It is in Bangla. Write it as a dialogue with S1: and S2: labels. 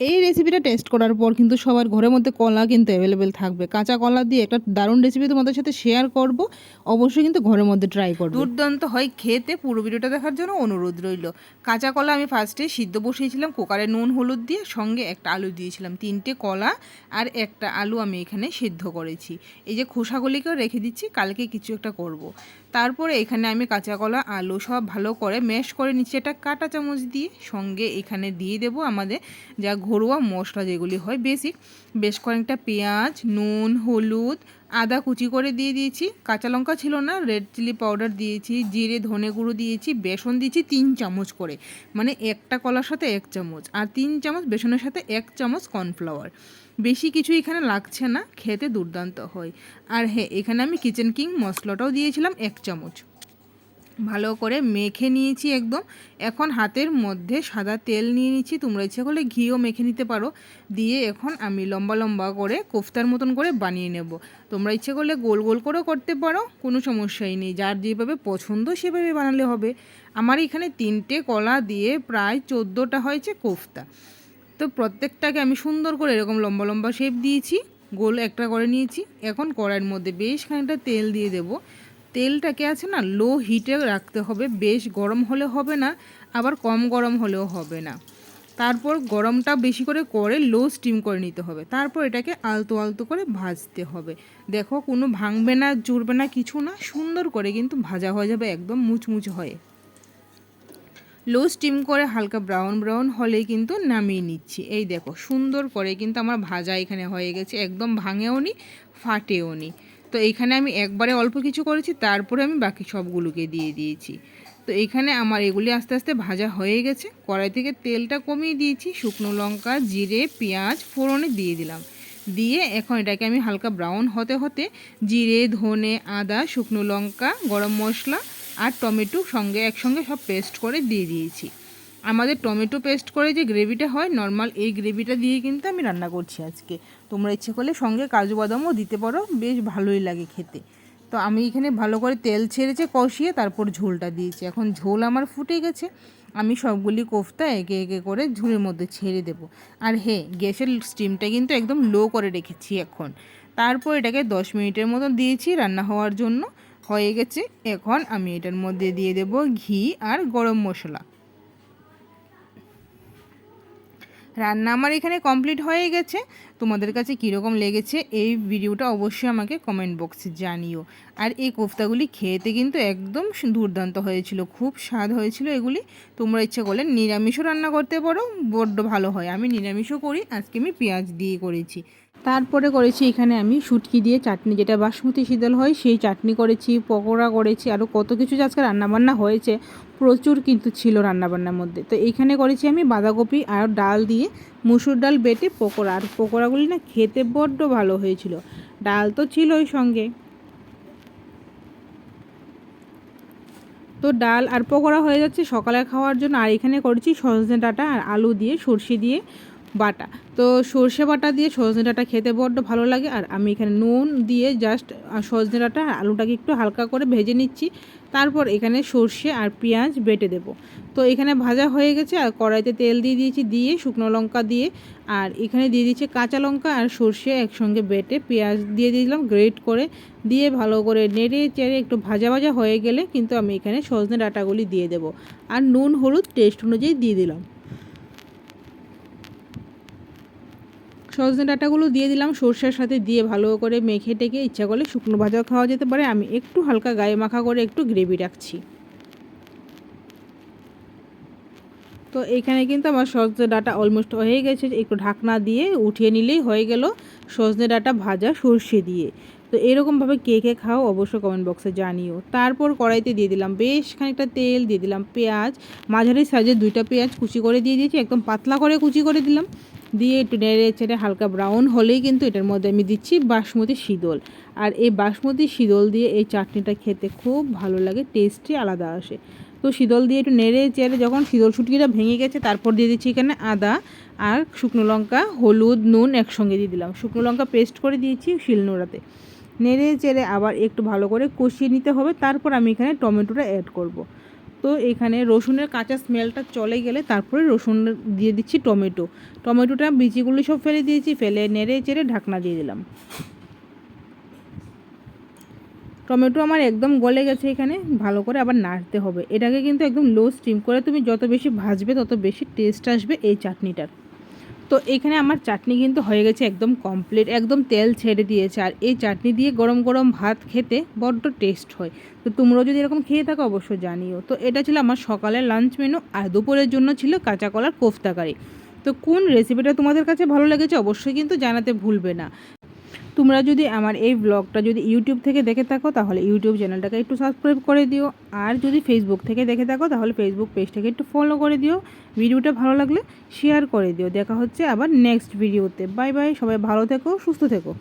S1: এই রেসিপিটা টেস্ট করার পর কিন্তু সবার ঘরের মধ্যে কলা কিন্তু অ্যাভেলেবেল থাকবে। কাঁচা কলা দিয়ে একটা দারুণ রেসিপি তোমাদের সাথে শেয়ার করব। অবশ্যই কিন্তু ঘরের মধ্যে ট্রাই করবে। দুর্দান্ত হয় খেতে, পুরো ভিডিওটা দেখার জন্য অনুরোধ রইল। কাঁচা কলা আমি ফার্স্টে সিদ্ধ বসিয়েছিলাম কুকারে নুন, হলুদ দিয়ে সঙ্গে একটা আলু দিয়েছিলাম, তিনটে কলা আর একটা আলু আমি এখানে সিদ্ধ করেছি। এই যে খোসাগুলিকেও রেখে দিচ্ছি, কালকে কিছু একটা করব। তারপরে এখানে আমি কাঁচা কলা, আলু সব ভালো করে ম্যাশ করে নিচ্ছি এটা কাটা চামচ দিয়ে সঙ্গে এখানে দিয়ে দেব আমাদের যা ঘরোয়া মশলা যেগুলি হয় বেসিক বেশ কয়েকটা পেঁয়াজ, নুন, হলুদ, আদা কুচি করে দিয়ে দিয়েছি। কাঁচা লঙ্কা ছিল না রেড চিলি পাউডার দিয়েছি, জিরে, ধনে গুঁড়ো দিয়েছি, বেসন দিয়েছি তিন চামচ করে। মানে একটা কলার সাথে এক চামচ আর তিন চামচ বেসনের সাথে এক চামচ কর্নফ্লাওয়ার বেশি কিছু এখানে লাগছে না, খেতে দুর্দান্ত হয়। আর হ্যাঁ এখানে আমি কিচেন কিং মশলাটাও দিয়েছিলাম এক চামচ। ভালো করে মেখে নিয়েছি একদম। এখন হাতের মধ্যে সাদা তেল নিয়ে নিচ্ছি। তোমরা ইচ্ছে করলে ঘিও মেখে নিতে পারো। দিয়ে এখন আমি লম্বা লম্বা করে কোফতার মতন করে বানিয়ে নেব। তোমরা ইচ্ছে করলে গোল গোল করেও করতে পারো, কোনো সমস্যাই নেই। যার যেভাবে পছন্দ সেভাবে বানালে হবে। আমার এখানে তিনটে কলা দিয়ে প্রায় চোদ্দোটা হয়েছে কোফতা। তো প্রত্যেকটাকে আমি সুন্দর করে এরকম লম্বা লম্বা শেপ দিয়েছি। গোল একটা করে নিয়েছি। এখন কড়াইয়ের মধ্যে বেশ খানিকটা তেল দিয়ে দেবো। তেলটাকে আছে না লো হিটে রাখতে হবে। বেশ গরম হলে হবে না, আবার কম গরম হলেও হবে না। তারপর গরমটা বেশি করে করে লো স্টিম করে নিতে হবে। তারপর এটাকে আলতো আলতো করে ভাজতে হবে। দেখো, কোনো ভাঙবে না, জুড়বে না, কিছু না, সুন্দর করে কিন্তু ভাজা হয়ে যাবে, একদম মুচমুচ হয়ে। লো স্টিম করে হালকা ব্রাউন ব্রাউন হলেই কিন্তু নামিয়ে নিচ্ছি। এই দেখো, সুন্দর করে কিন্তু আমার ভাজা এখানে হয়ে গেছে। একদম ভাঙেও নি ফাটেও নি তো এখানে আমি একবারে অল্প কিছু করেছি, তারপরে আমি বাকি সবগুলোকে দিয়ে দিয়েছি। তো এখানে আমার এগুলি আস্তে আস্তে ভাজা হয়ে গেছে। কড়াই থেকে তেলটা কমিয়ে দিয়েছি, শুকনো লঙ্কা, জিরে, পেঁয়াজ, ফোড়নে দিয়ে দিলাম। দিয়ে এখন এটাকে আমি হালকা ব্রাউন হতে হতে জিরে, ধনে, আদা, শুকনো লঙ্কা, গরম মশলা আর টমেটো সঙ্গে একসঙ্গে সব পেস্ট করে দিয়ে দিয়েছি। আমাদের টমেটো পেস্ট করে যে গ্রেভিটা হয় নর্মাল এই গ্রেভিটা দিয়ে কিন্তু আমি রান্না করছি আজকে। তোমরা ইচ্ছে করলে সঙ্গে কাজু বাদামও দিতে পারো, বেশ ভালোই লাগে খেতে। তো আমি এখানে ভালো করে তেল ছেড়েছে, কষিয়ে তারপর ঝোলটা দিয়েছি। এখন ঝোল আমার ফুটে গেছে, আমি সবগুলি কোফতা একে একে করে ঝুলের মধ্যে ছেড়ে দেব। আর হে গ্যাসের স্টিমটা কিন্তু একদম লো করে রেখেছি এখন। তারপর এটাকে দশ মিনিটের মতো দিয়েছি রান্না হওয়ার জন্য। হয়ে গেছে, এখন আমি এটার মধ্যে দিয়ে দেব ঘি আর গরম মশলা। রান্না আমার এখানে কমপ্লিট হয়ে গেছে। তোমাদের কাছে কীরকম লেগেছে এই ভিডিওটা অবশ্যই আমাকে কমেন্ট বক্সে জানিও। আর এই কোফতাগুলি খেতে কিন্তু একদম দুর্দান্ত হয়েছিল, খুব স্বাদ হয়েছিল এগুলি। তোমরা ইচ্ছে করলে নিরামিষও রান্না করতে পারো, বড্ড ভালো হয়। আমি নিরামিষও করি, আজকে আমি পেঁয়াজ দিয়ে করেছি। তারপরে করেছি এখানে আমি শুটকি দিয়ে চাটনি, যেটা বাসমতি শীতল হয়, সেই চাটনি করেছি, পকোড়া করেছি আরও কত কিছু আজকে রান্নাবান্না হয়েছে, প্রচুর কিন্তু ছিল রান্নাবান্নার মধ্যে। তো এইখানে করেছি আমি বাঁধাকপি আর ডাল দিয়ে মুসুর ডাল বেটে পকোড়া, আর পকোড়াগুলি না খেতে বড্ড ভালো হয়েছিল। ডাল তো ছিল ওই সঙ্গে। তো ডাল আর পকোড়া হয়ে যাচ্ছে সকালে খাওয়ার জন্য, আর এখানে করেছি সজনে ডাঁটা আর আলু দিয়ে সর্ষে দিয়ে বাটা। তো সর্ষে বাটা দিয়ে সজনে ডাঁটা খেতে বড্ড ভালো লাগে। আর আমি এখানে নুন দিয়ে জাস্ট সজনে ডাঁটা আলুটাকে একটু হালকা করে ভেজে নিচ্ছি। তারপর এখানে সর্ষে আর পেঁয়াজ বেটে দেব। তো এখানে ভাজা হয়ে গেছে আর কড়াইতে তেল দিয়ে দিয়েছি দিয়ে, শুকনো লঙ্কা দিয়ে। আর এখানে দিয়ে দিচ্ছে কাঁচা লঙ্কা আর সর্ষে একসঙ্গে বেটে পেঁয়াজ দিয়ে দিলাম গ্রেট করে। দিয়ে ভালো করে নেড়ে চেড়ে একটু ভাজা ভাজা হয়ে গেলে কিন্তু আমি এখানে সজনে ডাঁটাগুলি দিয়ে দেব। আর নুন, হলুদ, টেস্ট অনুযায়ী দিয়ে দিলাম। সজনে ডাঁটাগুলো দিয়ে দিলাম। সর্ষের সাথে দিয়ে ভালো করে মেখে টেকে ইচ্ছা করলে শুকনো ভাজাও খাওয়া যেতে পারে। আমি একটু হালকা গায়ে মাখা করে একটু গ্রেভি রাখছি। তো এখানে কিন্তু আমার সজনে ডাটা অলমোস্ট হয়ে গেছে। একটু ঢাকনা দিয়ে উঠিয়ে নিলেই হয়ে গেল সজনে ডাটা ভাজা সর্ষে দিয়ে। তো এরকমভাবে কে কে খাও অবশ্যই কমেন্ট বক্সে জানিও। তারপর কড়াইতে দিয়ে দিলাম বেশ খানিকটা তেল, দিয়ে দিলাম পেঁয়াজ। মাঝারি সাইজের দুইটা পেঁয়াজ কুচি করে দিয়ে দিয়েছি। একদম পাতলা করে কুচি করে দিলাম। দিয়ে একটু নেড়ে চেড়ে হালকা ব্রাউন হলেই কিন্তু এটার মধ্যে আমি দিচ্ছি বাসমতি শীতল। আর এই বাসমতি শীতল দিয়ে এই চাটনিটা খেতে খুব ভালো লাগে টেস্টই আলাদা আসে। তো শীতল দিয়ে একটু নেড়ে চেড়ে যখন শীতল শুটকিটা ভেঙে গেছে, তারপর দিয়ে দিচ্ছি এখানে আদা আর শুকনো লঙ্কা, হলুদ, নুন একসঙ্গে দিয়ে দিলাম। শুকনো লঙ্কা পেস্ট করে দিয়েছি শিলনোড়াতে। নেড়ে চেড়ে আবার একটু ভালো করে কষিয়ে নিতে হবে, তারপর আমি এখানে টমেটোটা অ্যাড করব। তো এখানে রসুনের কাঁচা স্মেলটা চলে গেলে তারপরে রসুন দিয়ে দিচ্ছি টমেটো। টমেটোটা বিচিগুলো সব ফেলে দিয়েছি, ফেলে নেড়ে চেড়ে ঢাকনা দিয়ে দিলাম। টমেটো আমার একদম গলে গেছে এখানে, ভালো করে আবার নাড়তে হবে। এটাকে কিন্তু একদম লো স্টিম করে তুমি যত বেশি ভাজবে তত বেশি টেস্ট আসবে এই চাটনিটার। তো এখানে আমার চাটনি কিন্তু হয়ে গেছে একদম কমপ্লিট একদম তেল ছেড়ে দিয়েছে। আর এই চাটনি দিয়ে গরম গরম ভাত খেতে বড্ড টেস্ট হয়। তো তোমরাও যদি এরকম খেয়ে থাকো, অবশ্যই জানিও। তো এটা ছিল আমার সকালের লাঞ্চ মেনু আর দুপুরের জন্য ছিল কাঁচা কলার কোফতাকারি তো কোন রেসিপিটা তোমাদের কাছে ভালো লেগেছে, অবশ্যই কিন্তু জানাতে ভুলবে না। তোমরা যদি আমার এই ব্লগটা যদি ইউটিউব থেকে দেখে থাকো, তাহলে ইউটিউব চ্যানেলটাকে একটু সাবস্ক্রাইব করে দিও। আর যদি ফেসবুক থেকে দেখে থাকো, তাহলে ফেসবুক পেজটাকে একটু ফলো করে দিও। ভিডিওটা ভালো লাগলে শেয়ার করে দিও। দেখা হচ্ছে আবার নেক্সট ভিডিওতে বাই বাই সবাই ভালো থেকো, সুস্থ থেকো।